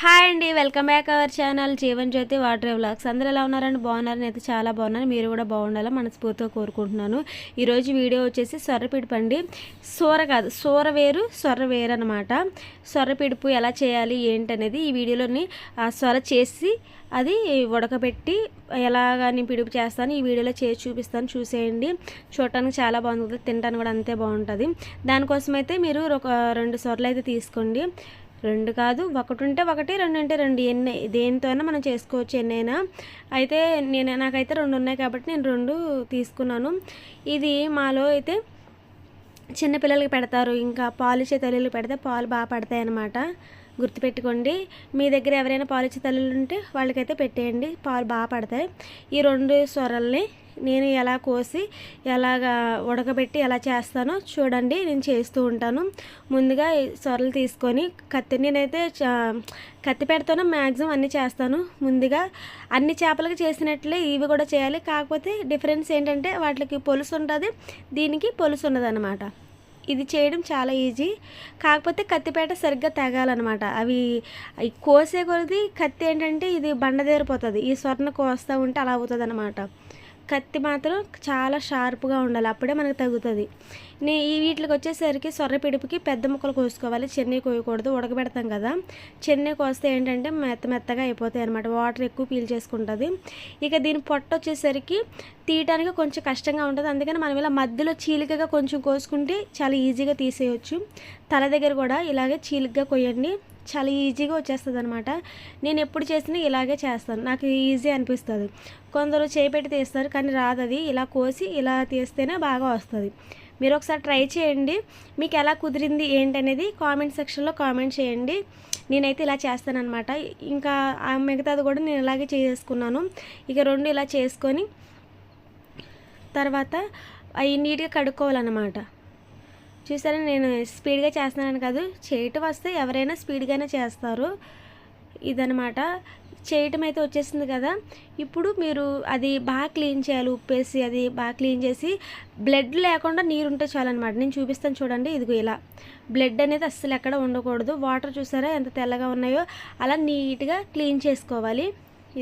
Hi అండి welcome back our channel Jeevan Jyothi water vlogs. అందరూ ఎలా ఉన్నారండి? బాగున్నారు? అయితే చాలా బాగున్నాను. మీరు కూడా బాగుండాలని మనస్ఫూర్తిగా కోరుకుంటున్నాను. ఈరోజు వీడియో వచ్చేసి సొర్రపిడిపండి సోర కాదు సోర వేరు సొర్ర వేరు అనమాట సొర్రపిడుపు ఎలా చేయాలి ఏంటనేది ఈ వీడియోలోని ఆ సొర చేసి అది ఉడకబెట్టి ఎలాగా నేను పిడుపు చేస్తాను ఈ వీడియోలో చేసి చూపిస్తాను. చూసేయండి. చూడటానికి చాలా బాగుంటుంది. తినడానికి కూడా అంతే బాగుంటుంది. దానికోసం అయితే మీరు ఒక రెండు సొరలు అయితే తీసుకోండి. రెండు కాదు ఒకటి ఉంటే ఒకటి రెండు ఉంటే రెండు. ఎన్ని దేనితో అయినా మనం చేసుకోవచ్చు ఎన్నైనా. అయితే నేను నాకైతే రెండు ఉన్నాయి కాబట్టి నేను రెండు తీసుకున్నాను. ఇది మాలో అయితే చిన్నపిల్లలకి పెడతారు. ఇంకా పాలు ఇచ్చే తల్లులు పెడితే పాలు బాగా పడతాయి అన్నమాట. గుర్తుపెట్టుకోండి. మీ దగ్గర ఎవరైనా పాలు తల్లులు ఉంటే వాళ్ళకైతే పెట్టేయండి. పాలు బాగా పడతాయి. ఈ రెండు సొరల్ని నేను ఎలా కోసి ఎలాగా ఉడకబెట్టి ఎలా చేస్తానో చూడండి నేను చేస్తూ ఉంటాను. ముందుగా సొరలు తీసుకొని కత్తి నేనైతే చా- కత్తి పెడతాను మ్యాక్సిమం అన్నీ చేస్తాను. ముందుగా అన్ని చేపలకు చేసినట్లే ఇవి కూడా చేయాలి. కాకపోతే డిఫరెన్స్ ఏంటంటే వాటికి పొలుసు ఉంటుంది దీనికి పొలుసు ఉండదు అనమాట ఇది చేయడం చాలా ఈజీ. కాకపోతే కత్తిపేట సరిగ్గా తెగాలన్నమాట. అవి అవి కోసే కొలది కత్తి ఏంటంటే ఇది బండదేరిపోతుంది. ఈ స్వర్ణ కోస్తూ ఉంటే అలా అవుతుంది అనమాట కత్తి మాత్రం చాలా షార్ప్గా ఉండాలి. అప్పుడే మనకు తగ్గుతుంది నే ఈ వీటికి వచ్చేసరికి సొర్ర పిడుపుకి పెద్ద ముక్కలు కోసుకోవాలి. చెన్నై కోయకూడదు. ఉడకబెడతాం కదా. చెన్నై కోస్తే ఏంటంటే మెత్త మెత్తగా అయిపోతాయి అనమాట వాటర్ ఎక్కువ పీల్ చేసుకుంటుంది. ఇక దీని పొట్ట వచ్చేసరికి తీయటానికి కొంచెం కష్టంగా ఉంటుంది. అందుకని మనం ఇలా మధ్యలో చీలికగా కొంచెం కోసుకుంటే చాలా ఈజీగా తీసేయచ్చు. తల దగ్గర కూడా ఇలాగే చీలికగా కొయ్యండి. చాలా ఈజీగా వచ్చేస్తుంది అనమాట నేను ఎప్పుడు చేసినా ఇలాగే చేస్తాను. నాకు ఈజీ అనిపిస్తుంది. కొందరు చేపెట్టి తీస్తారు కానీ రాదు అది ఇలా కోసి ఇలా తీస్తేనే బాగా వస్తుంది. మీరు ఒకసారి ట్రై చేయండి. మీకు ఎలా కుదిరింది ఏంటనేది కామెంట్ సెక్షన్లో కామెంట్ చేయండి. నేనైతే ఇలా చేస్తానన్నమాట. ఇంకా ఆ మిగతాది కూడా నేను ఇలాగే చేసుకున్నాను. ఇక రెండు ఇలా చేసుకొని తర్వాత అవి నీట్గా కడుక్కోవాలన్నమాట. చూసారా నేను స్పీడ్గా చేస్తున్నాను కాదు చేయటం వస్తే ఎవరైనా స్పీడ్గానే చేస్తారు. ఇదనమాట చేయటం అయితే వచ్చేసింది కదా. ఇప్పుడు మీరు అది బాగా క్లీన్ చేయాలి ఉప్పేసి అది బాగా క్లీన్ చేసి బ్లడ్ లేకుండా నీరు ఉంటే చాలన్నమాట. నేను చూపిస్తాను చూడండి ఇదిగో ఇలా. బ్లడ్ అనేది అస్సలు ఎక్కడ ఉండకూడదు. వాటర్ చూసారా ఎంత తెల్లగా ఉన్నాయో అలా నీట్గా క్లీన్ చేసుకోవాలి.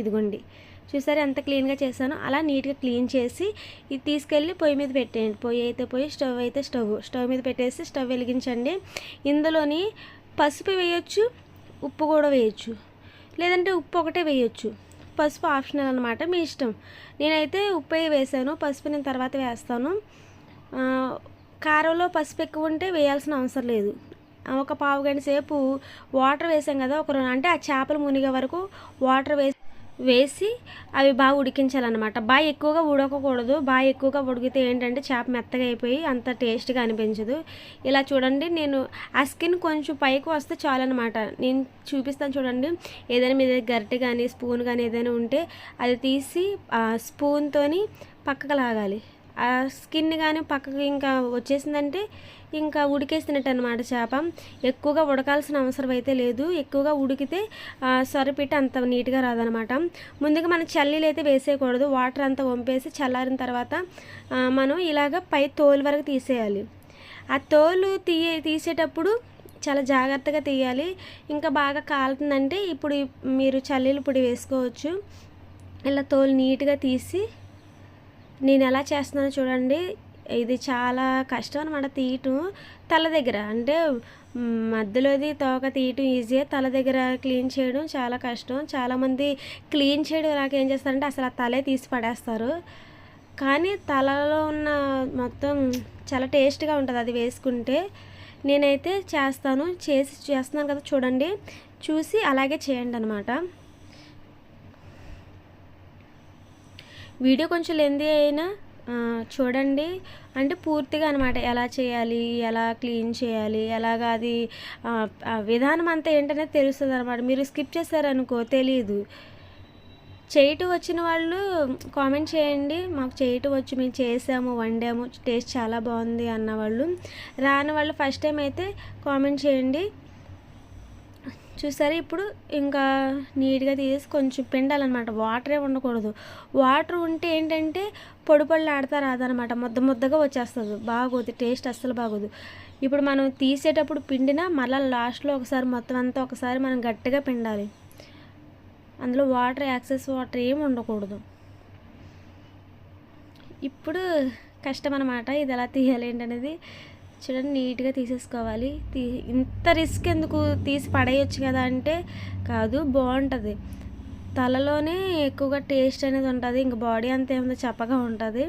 ఇదిగోండి. చూసారా ఎంత క్లీన్గా చేశాను? అలా నీట్గా క్లీన్ చేసి ఇది తీసుకెళ్ళి పొయ్యి మీద పెట్టేయండి. పొయ్యి అయితే పొయ్యి స్టవ్ అయితే స్టవ్. స్టవ్ మీద పెట్టేసి స్టవ్ వెలిగించండి. ఇందులోని పసుపు వేయొచ్చు ఉప్పు కూడా వేయొచ్చు. లేదంటే ఉప్పు ఒకటే వేయొచ్చు. పసుపు ఆప్షనల్ అనమాట మీ ఇష్టం. నేనైతే ఉప్పు వేసాను పసుపు నేను తర్వాత వేస్తాను. కారంలో పసుపు ఎక్కువ ఉంటే వేయాల్సిన అవసరం లేదు. ఒక పావు గంట సేపు వాటర్ వేసాం కదా ఒక అంటే ఆ చేపలు మునిగే వరకు వాటర్ వేసి వేసి అవి బాగా ఉడికించాలన్నమాట. బాగా ఎక్కువగా ఉడకకూడదు. బాగా ఎక్కువగా ఉడికితే ఏంటంటే చేప మెత్తగా అయిపోయి అంత టేస్ట్గా అనిపించదు. ఇలా చూడండి నేను ఆ స్కిన్ కొంచెం పైకి వస్తే చాలన్నమాట. నేను చూపిస్తాను చూడండి. ఏదైనా మీ దగ్గర గరిటె కానీ స్పూన్ కానీ ఏదైనా ఉంటే అది తీసి ఆ స్పూన్తోని పక్కకు లాగాలి. ఆ స్కిన్ కానీ పక్కకి ఇంకా వచ్చేసిందంటే ఇంకా ఉడికేసినట్టు అనమాట చేప. ఎక్కువగా ఉడకాల్సిన అవసరం అయితే లేదు. ఎక్కువగా ఉడికితే ఆ, అంత నీట్గా రాదనమాట ముందుగా మనం చల్లీలు అయితే వేసేయకూడదు. వాటర్ అంతా వంపేసి చల్లారిన తర్వాత మనం ఇలాగ పై తోలు వరకు తీసేయాలి. ఆ తోలు తీయ తీసేటప్పుడు చాలా జాగ్రత్తగా తీయాలి. ఇంకా బాగా కాలుతుందంటే ఇప్పుడు మీరు చల్లీలు పొడి వేసుకోవచ్చు. ఇలా తోలు నీట్గా తీసి నేను ఎలా చేస్తున్నానో చూడండి. ఇది చాలా కష్టం అనమాట తీయటం తల దగ్గర అంటే మధ్యలోది తోక తీయటం ఈజీ తల దగ్గర క్లీన్ చేయడం చాలా కష్టం. చాలామంది క్లీన్ చేయడం ఇలాగ ఏం చేస్తారంటే అసలు ఆ తలే తీసి పడేస్తారు. కానీ తలలో ఉన్న మొత్తం చాలా టేస్ట్గా ఉంటుంది అది వేసుకుంటే. నేనైతే చేస్తాను. చేసి చేస్తున్నాను కదా చూడండి. చూసి అలాగే చేయండి అనమాట వీడియో కొంచెం లెందీ అయినా చూడండి. అంటే పూర్తిగా అనమాట ఎలా చేయాలి ఎలా క్లీన్ చేయాలి ఎలాగ అది విధానం అంతా ఏంటనేది తెలుస్తుంది అనమాట మీరు స్కిప్ చేశారనుకో తెలియదు చేయటం వచ్చిన వాళ్ళు కామెంట్ చేయండి. మాకు చేయటం వచ్చి మేము చేసాము వండాము టేస్ట్ చాలా బాగుంది అన్న వాళ్ళు రాని వాళ్ళు ఫస్ట్ టైం అయితే కామెంట్ చేయండి. చూసారా? ఇప్పుడు ఇంకా నీట్గా తీసి కొంచెం పిండాలన్నమాట. వాటరే ఉండకూడదు. వాటర్ ఉంటే ఏంటంటే పొడి పళ్ళు ఆడతా రాదనమాట ముద్ద ముద్దగా వచ్చేస్తుంది. బాగోదు. టేస్ట్ అస్సలు బాగోదు. ఇప్పుడు మనం తీసేటప్పుడు పిండిన మళ్ళీ లాస్ట్లో ఒకసారి మొత్తం అంతా ఒకసారి మనం గట్టిగా పిండాలి. అందులో వాటర్ యాక్సెస్ వాటర్ ఏమి ఉండకూడదు. ఇప్పుడు కష్టం అనమాట ఇది ఎలా తీయాలి ఏంటనేది. చూడండి నీట్గా తీసేసుకోవాలి. తీ ఇంత రిస్క్ ఎందుకు తీసి పడేయచ్చు కదా అంటే కాదు బాగుంటుంది తలలోనే ఎక్కువగా టేస్ట్ అనేది ఉంటుంది ఇంకా బాడీ అంతా ఏముందో చప్పగా ఉంటుంది.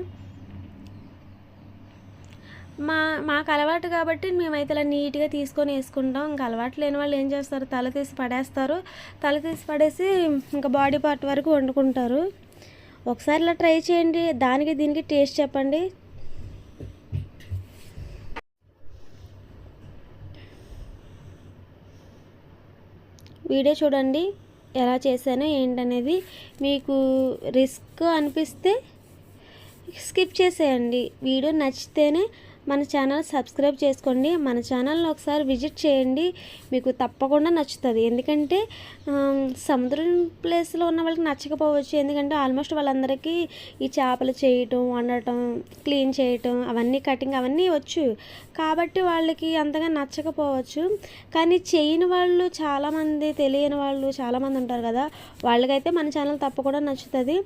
మా మాకు అలవాటు కాబట్టి మేమైతే ఇలా నీట్గా తీసుకొని వేసుకుంటాం. ఇంకా అలవాటు లేని వాళ్ళు ఏం చేస్తారు? తల తీసి పడేస్తారు. తల తీసి పడేసి ఇంకా బాడీ పార్ట్ వరకు వండుకుంటారు. ఒకసారి ఇలా ట్రై చేయండి. దానికి దీనికి టేస్ట్ చెప్పండి. వీడియో చూడండి ఎలా చేశానో ఏంటనేది మీకు రిస్క్ అనిపిస్తే స్కిప్ చేసేయండి. వీడియో నచ్చితేనే మన ఛానల్ సబ్స్క్రైబ్ చేసుకోండి. మన ఛానల్ని ఒకసారి విజిట్ చేయండి. మీకు తప్పకుండా నచ్చుతుంది. ఎందుకంటే సముద్రం ప్లేస్లో ఉన్న వాళ్ళకి నచ్చకపోవచ్చు. ఎందుకంటే ఆల్మోస్ట్ వాళ్ళందరికీ ఈ చేపలు చేయటం వండటం క్లీన్ చేయటం అవన్నీ కటింగ్ అవన్నీ వచ్చు. కాబట్టి వాళ్ళకి అంతగా నచ్చకపోవచ్చు. కానీ చేయని వాళ్ళు చాలామంది తెలియని వాళ్ళు చాలామంది ఉంటారు కదా. వాళ్ళకైతే మన ఛానల్ తప్పకుండా నచ్చుతుంది.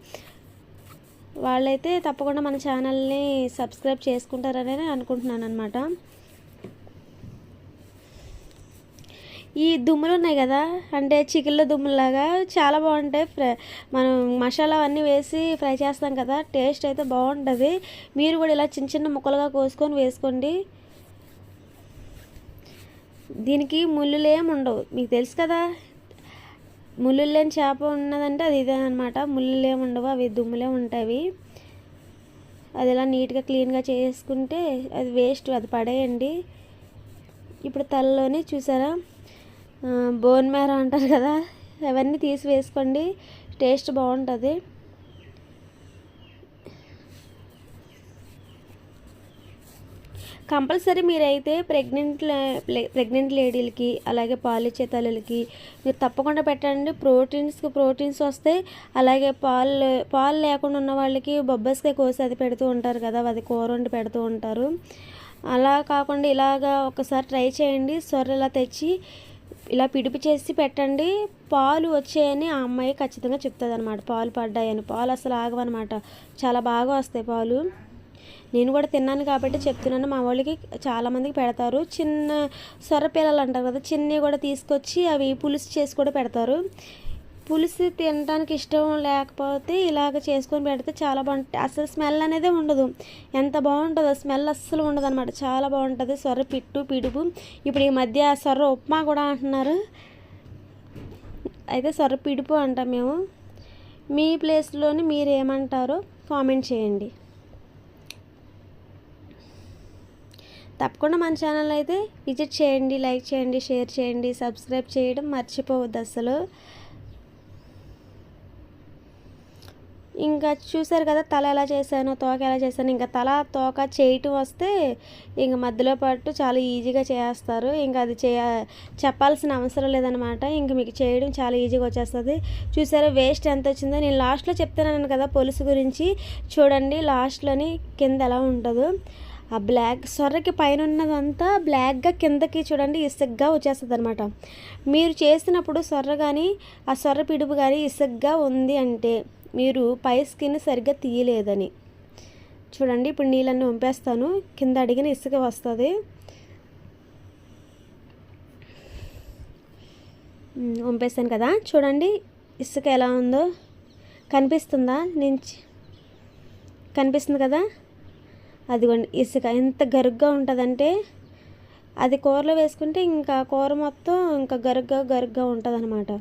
వాళ్ళైతే తప్పకుండా మన ఛానల్ని సబ్స్క్రైబ్ చేసుకుంటారని అనుకుంటున్నాను అనమాట ఈ దుమ్ములు ఉన్నాయి కదా అంటే చికెన్లో దుమ్ములాగా చాలా బాగుంటాయి. ఫ్రై మనం మసాలా అన్నీ వేసి ఫ్రై చేస్తాం కదా టేస్ట్ అయితే బాగుంటుంది. మీరు కూడా ఇలా చిన్న చిన్న ముక్కలుగా కోసుకొని వేసుకోండి. దీనికి ముళ్ళులు ఏమి ఉండవు. మీకు తెలుసు కదా ముళ్ళు లేని చేప ఉన్నదంటే అది ఇదే అనమాట ముళ్ళులే ఉండవు అవి దుమ్ములే ఉంటాయి. అది ఇలా నీట్గా క్లీన్గా చేసుకుంటే అది వేస్ట్ అది పడేయండి. ఇప్పుడు తలలోనే చూసారా? బోన్ మేర అంటారు కదా అవన్నీ తీసి వేసుకోండి. టేస్ట్ బాగుంటుంది. కంపల్సరీ మీరైతే ప్రెగ్నెంట్ ప్రెగ్నెంట్ లేడీలకి అలాగే పాలిచ్చే తల్లులకి మీరు తప్పకుండా పెట్టండి. ప్రోటీన్స్కి ప్రోటీన్స్ వస్తాయి అలాగే పాలు పాలు లేకుండా ఉన్న వాళ్ళకి బొబ్బస్కాయ కోసి అది పెడుతూ ఉంటారు కదా అది కూర వండి పెడుతూ ఉంటారు. అలా కాకుండా ఇలాగా ఒకసారి ట్రై చేయండి. సొర్రెలా తెచ్చి ఇలా పిడిపి చేసి పెట్టండి. పాలు వచ్చాయని ఆ అమ్మాయి ఖచ్చితంగా చెప్తుంది అనమాట పాలు పడ్డాయని. పాలు అసలు ఆగవన్నమాట. చాలా బాగా వస్తాయి పాలు. నేను కూడా తిన్నాను కాబట్టి చెప్తున్నాను. మా వాళ్ళకి చాలామందికి పెడతారు. చిన్న సొర పిల్లలు అంటారు కదా చిన్నవి కూడా తీసుకొచ్చి అవి పులుసు చేసి కూడా పెడతారు. పులుసు తినడానికి ఇష్టం లేకపోతే ఇలాగ చేసుకొని పెడితే చాలా బాగుంటుంది అసలు స్మెల్ అనేది ఉండదు. ఎంత బాగుంటుందో స్మెల్ అస్సలు ఉండదు అనమాట చాలా బాగుంటుంది. సొర్ర పిట్టు పిడుపు ఇప్పుడు ఈ మధ్య సొర్ర ఉప్మా కూడా అంటున్నారు. అయితే సొర్ర పిడుపు అంటాం మేము. మీ ప్లేస్లోని మీరు ఏమంటారో కామెంట్ చేయండి. తప్పకుండా మన ఛానల్ అయితే విజిట్ చేయండి లైక్ చేయండి షేర్ చేయండి సబ్స్క్రైబ్ చేయడం మర్చిపోవద్దు అసలు. ఇంకా చూసారు కదా తల ఎలా చేశాను తోక ఎలా చేశాను. ఇంకా తల తోక చేయటం వస్తే ఇంక మధ్యలో పాటు చాలా ఈజీగా చేస్తారు. ఇంకా అది చేయ చెప్పాల్సిన అవసరం లేదనమాట ఇంక మీకు చేయడం చాలా ఈజీగా వచ్చేస్తుంది. చూసారా వేస్ట్ ఎంత వచ్చిందో? నేను లాస్ట్లో చెప్తాను కదా పొలుసు గురించి. చూడండి లాస్ట్లోని కింద ఎలా ఉంటుందో. ఆ బ్లాక్ సొర్రకి పైన ఉన్నదంతా బ్లాక్గా కిందకి చూడండి ఇసుగ్గా వచ్చేస్తుంది అనమాట మీరు చేసినప్పుడు సొర్ర కానీ ఆ సొర్ర పిడుపు కానీ ఇసుగ్గా ఉంది అంటే మీరు పై స్కిన్ సరిగ్గా తీయలేదని. చూడండి ఇప్పుడు నీళ్ళన్నీ వంపేస్తాను. కింద అడిగిన ఇసుక వస్తుంది. వంపేస్తాను కదా. చూడండి ఇసుక ఎలా ఉందో. కనిపిస్తుందా? నుంచి కనిపిస్తుంది కదా? అదిగోండి ఇసుక. ఎంత గరుగ్గా ఉంటుందంటే అది కూరలో వేసుకుంటే ఇంకా కూర మొత్తం ఇంకా గరుగ్గా గరుగ్గా ఉంటుంది అనమాట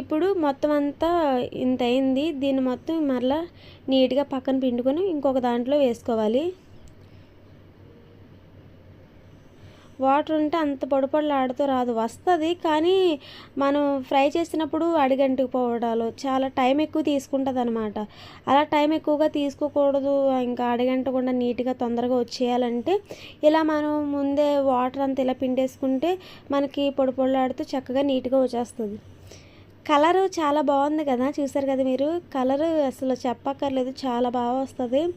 ఇప్పుడు మొత్తం అంతా ఇంత అయింది. దీన్ని మొత్తం మరలా నీట్గా పక్కన పిండుకొని ఇంకొక దాంట్లో వేసుకోవాలి. వాటర్ ఉంటే అంత పొడి రాదు. వస్తుంది కానీ మనం ఫ్రై చేసినప్పుడు అడిగంటికి పోవడాలు చాలా టైం ఎక్కువ తీసుకుంటుంది అనమాట అలా టైం ఎక్కువగా తీసుకోకూడదు. ఇంకా అడిగంటకుండా నీట్గా తొందరగా వచ్చేయాలంటే ఇలా మనం ముందే వాటర్ అంతా ఇలా పిండేసుకుంటే మనకి పొడి పొడిలాడుతూ చక్కగా నీట్గా వచ్చేస్తుంది. కలరు చాలా బాగుంది కదా? చూసారు కదా మీరు? కలరు అసలు చెప్పక్కర్లేదు. చాలా బాగా వస్తుంది.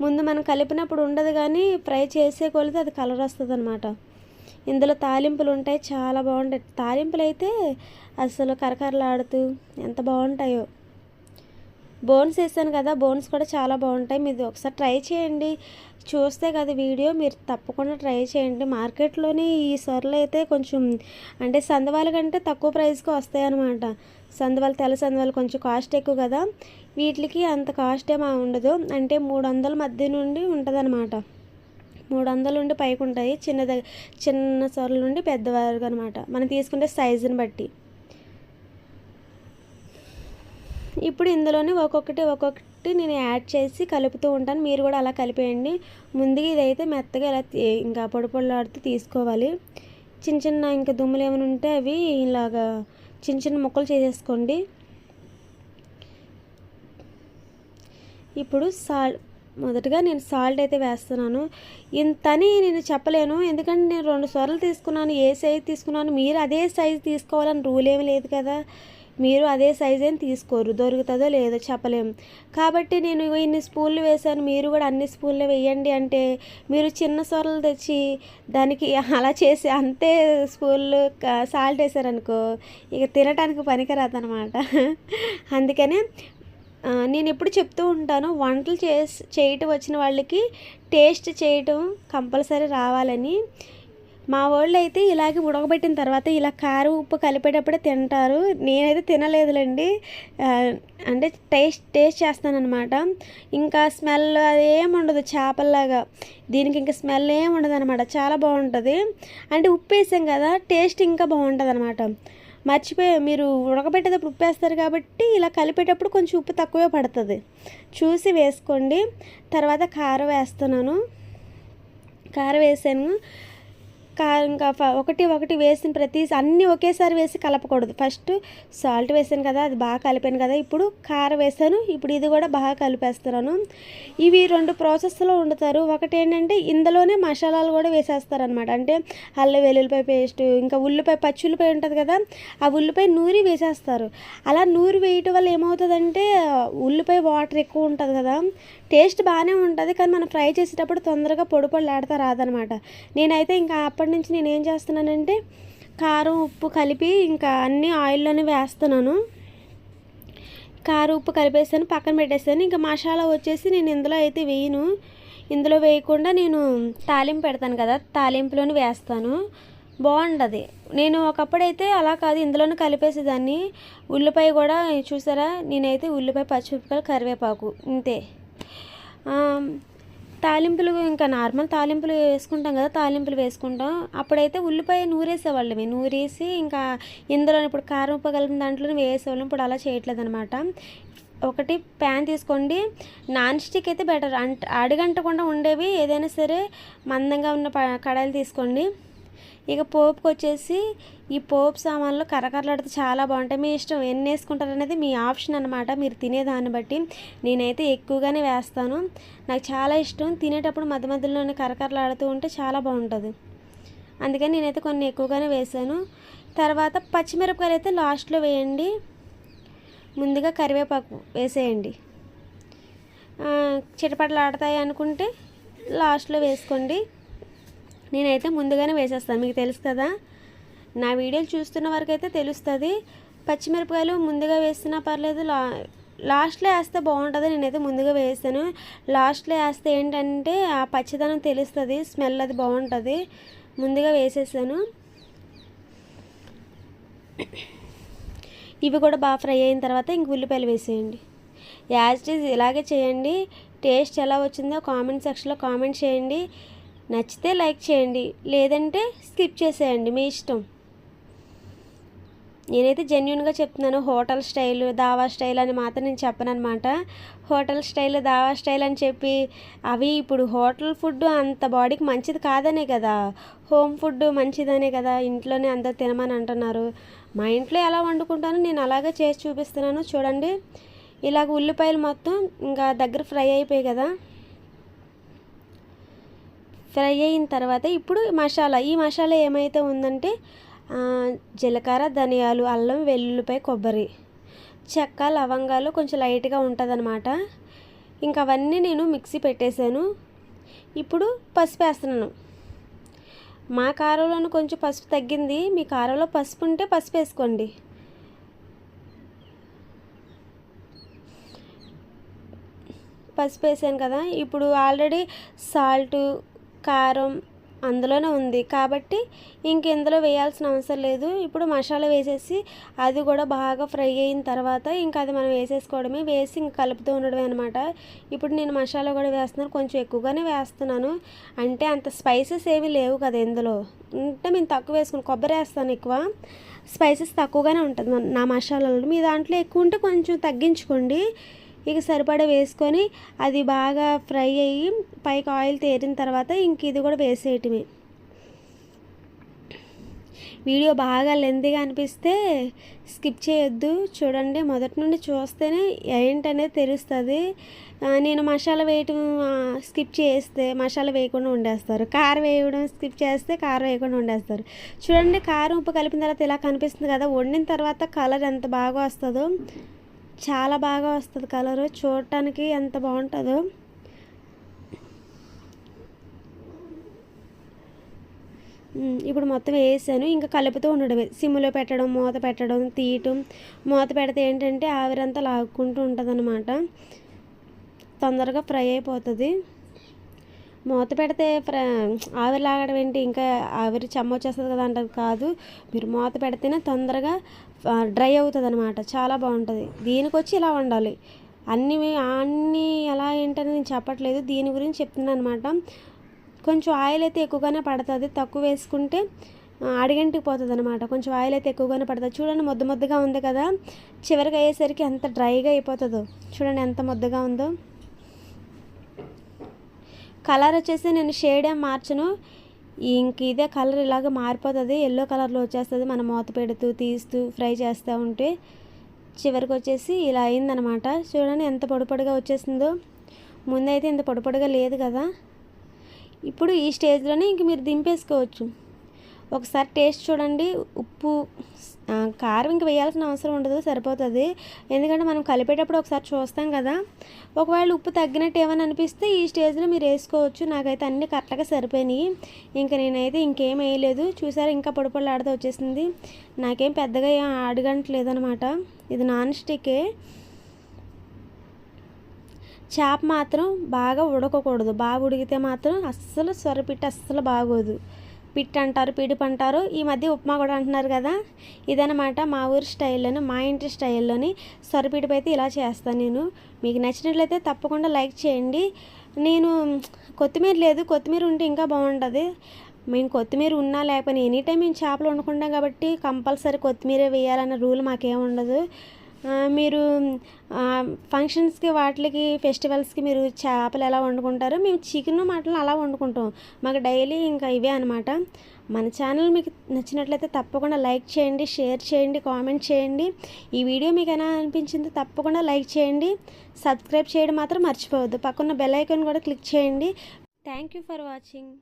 ముందు మనం కలిపినప్పుడు ఉండదు కానీ ఫ్రై చేసే కొలితే అది కలర్ వస్తుంది అనమాట ఇందులో తాలింపులు ఉంటాయి చాలా బాగుంటాయి. తాలింపులు అయితే అసలు కరకరలాడుతూ ఎంత బాగుంటాయో. బోన్స్ వేసాను కదా బోన్స్ కూడా చాలా బాగుంటాయి. మీరు ఒకసారి ట్రై చేయండి. చూస్తే కదా వీడియో మీరు తప్పకుండా ట్రై చేయండి. మార్కెట్లోనే ఈ సొరలు అయితే కొంచెం అంటే సందవాల కంటే తక్కువ ప్రైస్కి వస్తాయి అనమాట సందవాలు తెల్ల సందవాలు కొంచెం కాస్ట్ ఎక్కువ కదా. వీటికి అంత కాస్ట్ ఏమో ఉండదు. అంటే మూడు వందల మధ్య నుండి ఉంటుంది అనమాట మూడు వందల నుండి పైకి ఉంటాయి చిన్న దగ్గ చిన్న సొరల నుండి పెద్దవారు అనమాట మనం తీసుకుంటే సైజుని బట్టి. ఇప్పుడు ఇందులోనే ఒక్కొక్కటి ఒక్కొక్కటి నేను యాడ్ చేసి కలుపుతూ ఉంటాను. మీరు కూడా అలా కలిపేయండి. ముందుగా ఇదైతే మెత్తగా ఇలా ఇంకా పొడి పొడిలాడుతూ తీసుకోవాలి. చిన్న చిన్న ఇంకా దుమ్ములు ఏమైనా ఉంటే అవి ఇలాగా చిన్న చిన్న ముక్కలు చేసేసుకోండి. ఇప్పుడు సాల్ట్ మొదటగా నేను సాల్ట్ అయితే వేస్తున్నాను. ఇంతని నేను చెప్పలేను. ఎందుకంటే నేను రెండు సొరలు తీసుకున్నాను ఏ సైజు తీసుకున్నాను మీరు అదే సైజు తీసుకోవాలని రూల్ ఏమి లేదు కదా. మీరు అదే సైజ్ ఏం తీసుకోరు దొరుకుతుందో లేదో చెప్పలేము కాబట్టి నేను ఇన్ని స్పూన్లు వేసాను మీరు కూడా అన్ని స్పూన్లు వేయండి అంటే మీరు చిన్న సొరలు తెచ్చి దానికి అలా చేసి అంతే స్పూన్లు సాల్ట్ వేసారనుకో ఇక తినటానికి పనికిరాదు అనమాట అందుకనే నేను ఎప్పుడు చెప్తూ ఉంటాను వంటలు చేసి చేయటం వచ్చిన వాళ్ళకి టేస్ట్ చేయటం కంపల్సరీ రావాలని. మా వాళ్ళు అయితే ఇలాగే ఉడకబెట్టిన తర్వాత ఇలా కారం ఉప్పు కలిపేటప్పుడే తింటారు. నేనైతే తినలేదులేండి. అంటే టేస్ట్ టేస్ట్ చేస్తానన్నమాట. ఇంకా స్మెల్ అది ఏముండదు చేపల్లాగా. దీనికి ఇంకా స్మెల్ ఏం అనమాట చాలా బాగుంటుంది. అంటే ఉప్పు వేసాం కదా టేస్ట్ ఇంకా బాగుంటుంది అనమాట మర్చిపోయి మీరు ఉడకబెట్టేటప్పుడు ఉప్పు వేస్తారు కాబట్టి ఇలా కలిపేటప్పుడు కొంచెం ఉప్పు తక్కువే పడుతుంది. చూసి వేసుకోండి. తర్వాత కారం వేస్తున్నాను. కారం వేసాను. ఇంకా ఒకటి ఒకటి వేసిన ప్రతి అన్నీ ఒకేసారి వేసి కలపకూడదు. ఫస్ట్ సాల్ట్ వేసాను కదా అది బాగా కలిపాను కదా ఇప్పుడు కారం వేసాను ఇప్పుడు ఇది కూడా బాగా కలిపేస్తున్నాను. ఇవి రెండు ప్రాసెస్లో వండుతారు. ఒకటి ఏంటంటే ఇందులోనే మసాలాలు కూడా వేసేస్తారు అనమాట అంటే అల్లం వెల్లుల్లిపాయ పేస్ట్ ఇంకా ఉల్లిపాయ పచ్చి ఉల్లిపాయ ఉంటుంది కదా ఆ ఉల్లిపాయ నూరి వేసేస్తారు. అలా నూరి వేయటం వల్ల ఏమవుతుందంటే ఉల్లిపాయ వాటర్ ఎక్కువ ఉంటుంది కదా టేస్ట్ బాగానే ఉంటుంది కానీ మనం ఫ్రై చేసేటప్పుడు తొందరగా పొడి పొడిలాడుతా రాదనమాట. నేనైతే ఇంకా అప్పటి నుంచి నేను ఏం చేస్తున్నానంటే కారం ఉప్పు కలిపి ఇంకా అన్నీ ఆయిల్లోనే వేస్తున్నాను. కారం ఉప్పు కలిపేసాను పక్కన పెట్టేసాను. ఇంకా మసాలా వచ్చేసి నేను ఇందులో అయితే వేయను. ఇందులో వేయకుండా నేను తాలింపు పెడతాను కదా తాలింపులోని వేస్తాను. బాగుంటుంది. నేను ఒకప్పుడైతే అలా కాదు ఇందులోనే కలిపేసేదాన్ని. ఉల్లిపాయ కూడా చూసారా? నేనైతే ఉల్లిపాయ పచ్చిమిరపకాయలు కరివేపాకు ఇంతే. తాలింపులు ఇంకా నార్మల్ తాలింపులు వేసుకుంటాం కదా తాలింపులు వేసుకుంటాం. అప్పుడైతే ఉల్లిపాయ నూరేసేవాళ్ళమే నూరేసి ఇంకా ఇందులో ఇప్పుడు కారం ఉప్పు కలిపిన దాంట్లో వేసేవాళ్ళం. ఇప్పుడు అలా చేయట్లేదు అనమాట ఒకటి ప్యాన్ తీసుకోండి. నాన్ స్టిక్ అయితే బెటర్. అంట అడిగంటకుండా ఉండేవి ఏదైనా సరే మందంగా ఉన్న ప- కడాయిలు తీసుకోండి. ఇక పోపుకి వచ్చేసి ఈ పోపు సామాన్లు కరకరలాడితే చాలా బాగుంటాయి. మీ ఇష్టం ఎన్ని వేసుకుంటారు అనేది మీ ఆప్షన్ అనమాట మీరు తినేదాన్ని బట్టి నేనైతే ఎక్కువగానే వేస్తాను. నాకు చాలా ఇష్టం. తినేటప్పుడు మధ్య మధ్యలోనే కరకరలాడుతూ ఉంటే చాలా బాగుంటుంది. అందుకని నేనైతే కొన్ని ఎక్కువగానే వేసాను. తర్వాత పచ్చిమిరపకాయలు అయితే లాస్ట్లో వేయండి. ముందుగా కరివేపాకు వేసేయండి. చిటపటలు చిటపటలాడతాయి అనుకుంటే లాస్ట్లో వేసుకోండి. నేనైతే ముందుగానే వేసేస్తాను. మీకు తెలుసు కదా? నా వీడియోలు చూస్తున్న వరకు అయితే తెలుస్తుంది. పచ్చిమిరపకాయలు ముందుగా వేసినా పర్లేదు. లా లాస్ట్లో వేస్తే బాగుంటుంది. నేనైతే ముందుగా వేసాను లాస్ట్లో వేస్తే ఏంటంటే ఆ పచ్చిదనం తెలుస్తుంది. స్మెల్ అది బాగుంటుంది. ముందుగా వేసేసాను. ఇవి కూడా బాగా ఫ్రై అయిన తర్వాత ఇంక ఉల్లిపాయలు వేసేయండి. యాజ్ ఇట్ ఈజ్ ఇలాగే చేయండి. టేస్ట్ ఎలా వచ్చిందో కామెంట్ సెక్షన్లో కామెంట్ చేయండి. నచ్చితే లైక్ చేయండి లేదంటే స్కిప్ చేసేయండి మీ ఇష్టం. నేనైతే జెన్యున్గా చెప్తున్నాను హోటల్ స్టైల్ దావా స్టైల్ అని మాత్రం నేను చెప్పను అనమాట హోటల్ స్టైల్ దావా స్టైల్ అని చెప్పి అవి ఇప్పుడు హోటల్ ఫుడ్ అంత బాడీకి మంచిది కాదనే కదా. హోమ్ ఫుడ్ మంచిదనే కదా ఇంట్లోనే అందరు తినమని అంటున్నారు. మా ఇంట్లో ఎలా వండుకుంటానో నేను అలాగే చేసి చూపిస్తున్నాను చూడండి. ఇలాగ ఉల్లిపాయలు మొత్తం ఇంకా దగ్గర ఫ్రై అయిపోయాయి కదా. ఫ్రై అయిన తర్వాత ఇప్పుడు మసాలా ఈ మసాలా ఏమైతే ఉందంటే జీలకర్ర ధనియాలు అల్లం వెల్లుల్లిపాయ కొబ్బరి. చెక్క లవంగాలు కొంచెం లైట్గా ఉంటుంది ఇంకా అవన్నీ నేను మిక్సీ పెట్టేశాను. ఇప్పుడు పసుపు వేస్తున్నాను. మా కారంలోనూ కొంచెం పసుపు తగ్గింది. మీ కారంలో పసుపు ఉంటే పసుపు వేసుకోండి. పసుపు వేసాను కదా. ఇప్పుడు ఆల్రెడీ సాల్ట్ కారం అందులోనే ఉంది. కాబట్టి ఇంక ఇందులో వేయాల్సిన అవసరం లేదు. ఇప్పుడు మసాలా వేసేసి అది కూడా బాగా ఫ్రై అయిన తర్వాత ఇంకా అది మనం వేసేసుకోవడమే. వేసి ఇంక కలుపుతూ ఉండడమే అనమాట ఇప్పుడు నేను మసాలా కూడా వేస్తున్నాను. కొంచెం ఎక్కువగానే వేస్తున్నాను. అంటే అంత స్పైసెస్ ఏమీ లేవు కదా ఇందులో. అంటే మేము తక్కువ వేసుకుని కొబ్బరి వేస్తాను ఎక్కువ. స్పైసెస్ తక్కువగానే ఉంటుంది నా మసాలాలు. మీ దాంట్లో ఎక్కువ ఉంటే కొంచెం తగ్గించుకోండి. ఇక సరిపడా వేసుకొని అది బాగా ఫ్రై అయ్యి పైకి ఆయిల్ తేరిన తర్వాత ఇంక ఇది కూడా వేసేయటమే. వీడియో బాగా లెంతీగా అనిపిస్తే స్కిప్ చేయొద్దు. చూడండి మొదటి నుండి చూస్తేనే ఏంటనేది తెలుస్తుంది. నేను మసాలా వేయటం స్కిప్ చేస్తే మసాలా వేయకుండా ఉండేస్తారు. కారం వేయడం స్కిప్ చేస్తే కారం వేయకుండా ఉండేస్తారు. చూడండి కారం ఉప్పు కలిపిన తర్వాత ఇలా కనిపిస్తుంది కదా వండిన తర్వాత కలర్ ఎంత బాగా వస్తుందో. చాలా బాగా వస్తుంది కలరు. చూడటానికి ఎంత బాగుంటుందో. ఇప్పుడు మొత్తం వేసాను. ఇంకా కలుపుతూ ఉండడమే. సిమ్లో పెట్టడం మూత పెట్టడం తీయటం. మూత పెడితే ఏంటంటే ఆవిరంతా లాక్కుంటూ ఉంటుంది అనమాట తొందరగా ఫ్రై అయిపోతుంది. మూత పెడితే ఫ్రై ఆవిరి లాగడం ఏంటి? ఇంకా ఆవిరి చెమ్మ వచ్చేస్తుంది కదా అంటారు కాదు. మీరు మూత పెడితేనే తొందరగా డ్రై అవుతుంది అనమాట చాలా బాగుంటుంది. దీనికి వచ్చి ఇలా ఉండాలి అన్ని అన్నీ ఎలా ఏంటని నేను చెప్పట్లేదు. దీని గురించి చెప్తున్నాను అనమాట కొంచెం ఆయిల్ అయితే ఎక్కువగానే పడుతుంది. తక్కువ వేసుకుంటే అడిగంటికి పోతుంది అనమాట కొంచెం ఆయిల్ అయితే ఎక్కువగానే పడుతుంది. చూడండి ముద్ద ముద్దగా ఉంది కదా. చివరికి అయ్యేసరికి ఎంత డ్రైగా అయిపోతుందో. చూడండి ఎంత ముద్దగా ఉందో. కలర్ వచ్చేసి నేను షేడ్ ఏం మార్చను. ఇంక ఇదే కలర్ ఇలాగ మారిపోతుంది. ఎల్లో కలర్లో వచ్చేస్తుంది. మనం మూత పెడుతూ తీస్తూ ఫ్రై చేస్తూ ఉంటే చివరికి వచ్చేసి ఇలా అయిందనమాట. చూడండి ఎంత పొడిపొడిగా వచ్చేసిందో. ముందైతే ఇంత పొడిపొడిగా లేదు కదా. ఇప్పుడు ఈ స్టేజ్లోనే ఇంక మీరు దింపేసుకోవచ్చు. ఒకసారి టేస్ట్ చూడండి. ఉప్పు కారం ఇంక వేయాల్సిన అవసరం ఉండదు సరిపోతుంది. ఎందుకంటే మనం కలిపేటప్పుడు ఒకసారి చూస్తాం కదా. ఒకవేళ ఉప్పు తగ్గినట్టు ఏమైనా అనిపిస్తే ఈ స్టేజ్లో మీరు వేసుకోవచ్చు. నాకైతే అన్నీ కరెక్ట్గా సరిపోయినాయి. ఇంకా నేనైతే ఇంకేం వేయలేదు. చూసారా ఇంకా పొడి ఆడితే వచ్చేసింది. నాకేం పెద్దగా ఏం ఆడగంటలేదు అనమాట ఇది నాన్ స్టికే చేప మాత్రం బాగా ఉడకకూడదు. బాగా ఉడికితే మాత్రం అస్సలు సొరపిట్ట అస్సలు బాగోదు. పిట్ అంటారు పిడుపు అంటారు. ఈ మధ్య ఉప్మా కూడా అంటున్నారు కదా. ఇదనమాట మా ఊరి స్టైల్లోని మా ఇంటి స్టైల్లోని సొరపిడుపు అయితే ఇలా చేస్తాను నేను. మీకు నచ్చినట్లయితే తప్పకుండా లైక్ చేయండి. నేను కొత్తిమీర లేదు కొత్తిమీర ఉంటే ఇంకా బాగుంటుంది. మేము కొత్తిమీర ఉన్నా లేకపోయినా ఎనీ టైం మేము చేపలు వండుకుంటాం కాబట్టి కంపల్సరీ కొత్తిమీర వేయాలన్న రూల్ మాకేం ఉండదు. మీరు ఫంక్షన్స్కి వాటికి ఫెస్టివల్స్కి మీరు చేపలు ఎలా వండుకుంటారో మేము చికెన్ మటన్ అలా వండుకుంటాం. మాకు డైలీ ఇంకా ఇవే అనమాట మన ఛానల్ మీకు నచ్చినట్లయితే తప్పకుండా లైక్ చేయండి షేర్ చేయండి కామెంట్ చేయండి. ఈ వీడియో మీకు ఎలా అనిపించిందో తప్పకుండా లైక్ చేయండి. సబ్స్క్రైబ్ చేయడం మాత్రం మర్చిపోవద్దు. పక్కన బెల్ ఐకాన్ కూడా క్లిక్ చేయండి. Thank you for watching